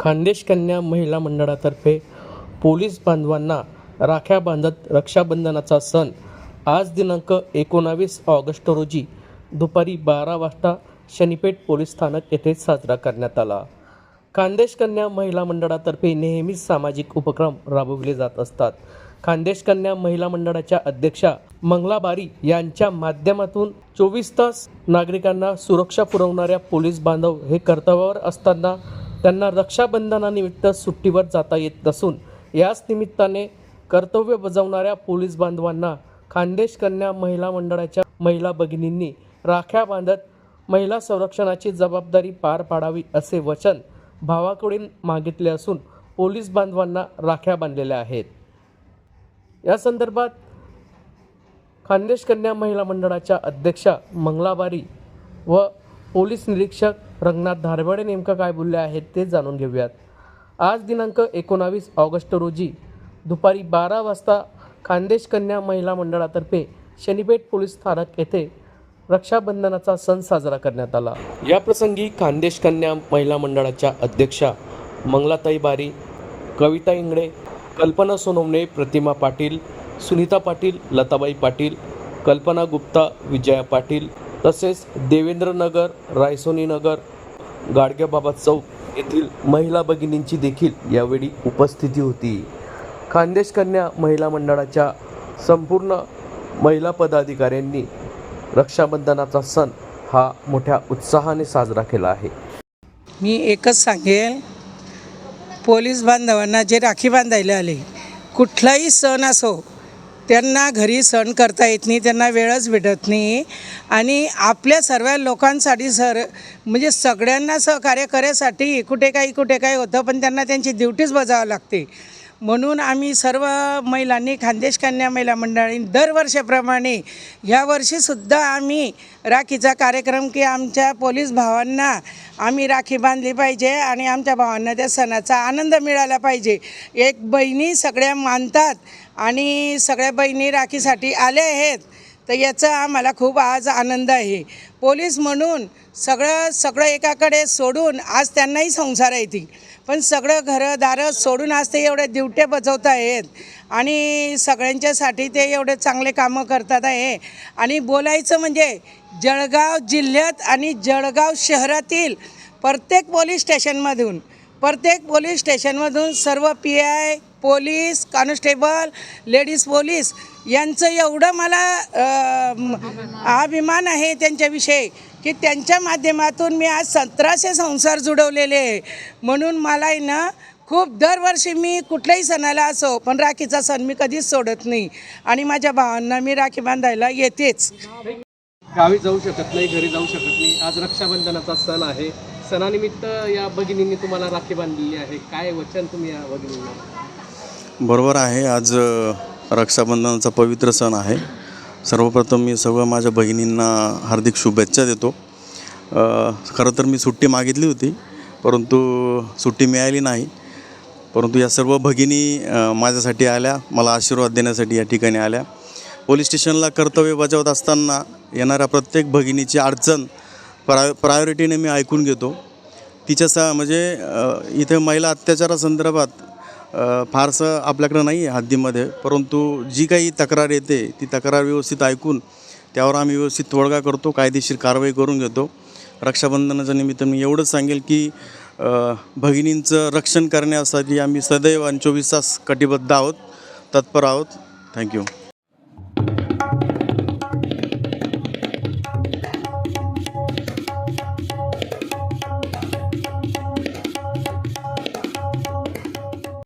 खानदेश कन्या महिला मंडळातर्फे पोलीस बांधवांना राख्या बांधत रक्षाबंधनाचा सण आज दिनांक एकोणावीस ऑगस्ट रोजी दुपारी बारा वाजता शनीपेठ पोलीस स्थानक येथे साजरा करण्यात आला. खानदेश कन्या महिला मंडळातर्फे नेहमीच सामाजिक उपक्रम राबविले जात असतात. खानदेश कन्या महिला मंडळाच्या अध्यक्षा मंगला बारी यांच्या माध्यमातून चोवीस तास नागरिकांना सुरक्षा पुरवणाऱ्या पोलीस बांधव हे कर्तव्यावर असताना त्यांना रक्षाबंधनानिमित्त सुट्टीवर जाता येत नसून याच निमित्ताने कर्तव्य बजावणाऱ्या पोलीस बांधवांना खानदेश कन्या महिला मंडळाच्या महिला भगिनींनी राख्या बांधत महिला संरक्षणाची जबाबदारी पार पाडावी असे वचन भावाकडून मागितले असून पोलीस बांधवांना राख्या बांधलेल्या आहेत. या संदर्भात खानदेश कन्या महिला मंडळाच्या अध्यक्षा मंगलाबारी व पोलीस निरीक्षक रंगनाथ धारवाडे नेमकं काय बोलले आहेत ते जाणून घेऊयात. आज दिनांक एकोणावीस ऑगस्ट रोजी दुपारी बारा वाजता खानदेश कन्या महिला मंडळातर्फे शनीपेठ पोलीस स्थानक येथे रक्षाबंधनाचा सण साजरा करण्यात आला. या प्रसंगी खानदेश कन्या महिला मंडळाच्या अध्यक्षा मंगलाताई बारी कविता इंगळे कल्पना सोनवणे प्रतिमा पाटील सुनीता पाटील लताबाई पाटील कल्पना गुप्ता विजया पाटील तसेच देवेंद्र नगर रायसोनी नगर गाडगेबाबा चौक येथील महिला भगिनींची देखील यावेळी उपस्थिती होती. खानदेश कन्या महिला मंडळाच्या संपूर्ण महिला पदाधिकाऱ्यांनी रक्षाबंधनाचा सण हा मोठ्या उत्साहाने साजरा केला आहे. मी एकच सांगेल पोलीस बांधवांना जे राखी बांधायला आले कुठलाही सण असो त्यांना घरी सण करता येत नाही त्यांना वेळच भेटत नाही. आणि आपल्या सर्व लोकांसाठी सर म्हणजे सगळ्यांना सहकार्य करायसाठी कुठे काही कुठे काही होतं पण त्यांना त्यांची ड्युटीच बजावं लागते. म्हणून आम्ही सर्व महिलांनी खानदेश कन्या महिला मंडळाने दरवर्षाप्रमाणे ह्या वर्षीसुद्धा आम्ही राखीचा कार्यक्रम की आमच्या पोलीस भावांना आम्ही राखी बांधली पाहिजे आणि आमच्या भावांना त्या सणाचा आनंद मिळाला पाहिजे. एक बहिणी सगळ्या मानतात आणि सगळ्या बहिणी राखीसाठी आल्या आहेत. तर याचा आम्हाला खूप आज आनंद आहे. पोलीस म्हणून सगळं सगळं एकाकडे सोडून आज त्यांनाही संसार येतील पण सगळं घरं दारं सोडून आज ते एवढे दिवटे बजवत आहेत आणि सगळ्यांच्यासाठी ते एवढे चांगले कामं करतात आहे. आणि बोलायचं म्हणजे जळगाव जिल्ह्यात आणि जळगाव शहरातील प्रत्येक पोलीस स्टेशनमधून प्रत्येक पोलीस स्टेशनमधून सर्व P I police constable ladies police यांचं एवढं मला अभिमान आहे त्यांच्याविषयी की त्यांच्या माध्यमातून मी आज सतराशे संसार जुडवलेले आहे. म्हणून मला आहे ना खूप दरवर्षी मी कुठल्याही सणाला असो पण राखीचा सण मी कधीच सोडत नाही. आणि माझ्या भावांना मी राखी बांधायला येतेच. गावी जाऊ शकत नाही घरी जाऊ शकत नाही. आज रक्षाबंधनाचा सण आहे. सणानिमित्त या भगिनींनी तुम्हाला राखी बांधलेली आहे. काय वचन तुम्ही या भगिनींना? बरोबर आहे. आज अ, रक्षाबंधनाचा पवित्र सण आहे. सर्वप्रथम मी सर्व माझ्या बहिणींना हार्दिक शुभेच्छा देतो. अ, खरं तर मी सुट्टी मागितली होती परंतु सुट्टी मिळाली नाही. परंतु या सर्व भगिनी अ, माझ्यासाठी आल्या मला आशीर्वाद देण्यासाठी या ठिकाणी आल्या. पोलीस स्टेशनला कर्तव्य बजावत असताना येणाऱ्या प्रत्येक भगिनीची अडचण प्राय प्रायोरिटीने मी ऐकून घेतो. तिच्या सा म्हणजे इथे महिला अत्याचारासंदर्भात फारसं आपल्याकडं नाही आहे हद्दीमध्ये परंतु जी काही तक्रार येते ती तक्रार व्यवस्थित ऐकून त्यावर आम्ही व्यवस्थित तोडगा करतो कायदेशीर कारवाई करून घेतो. रक्षाबंधनाच्या निमित्त मी एवढंच सांगेल की भगिनींचं रक्षण करण्यासाठी आम्ही सदैव आणि चोवीस तास कटिबद्ध आहोत तत्पर आहोत. थँक्यू.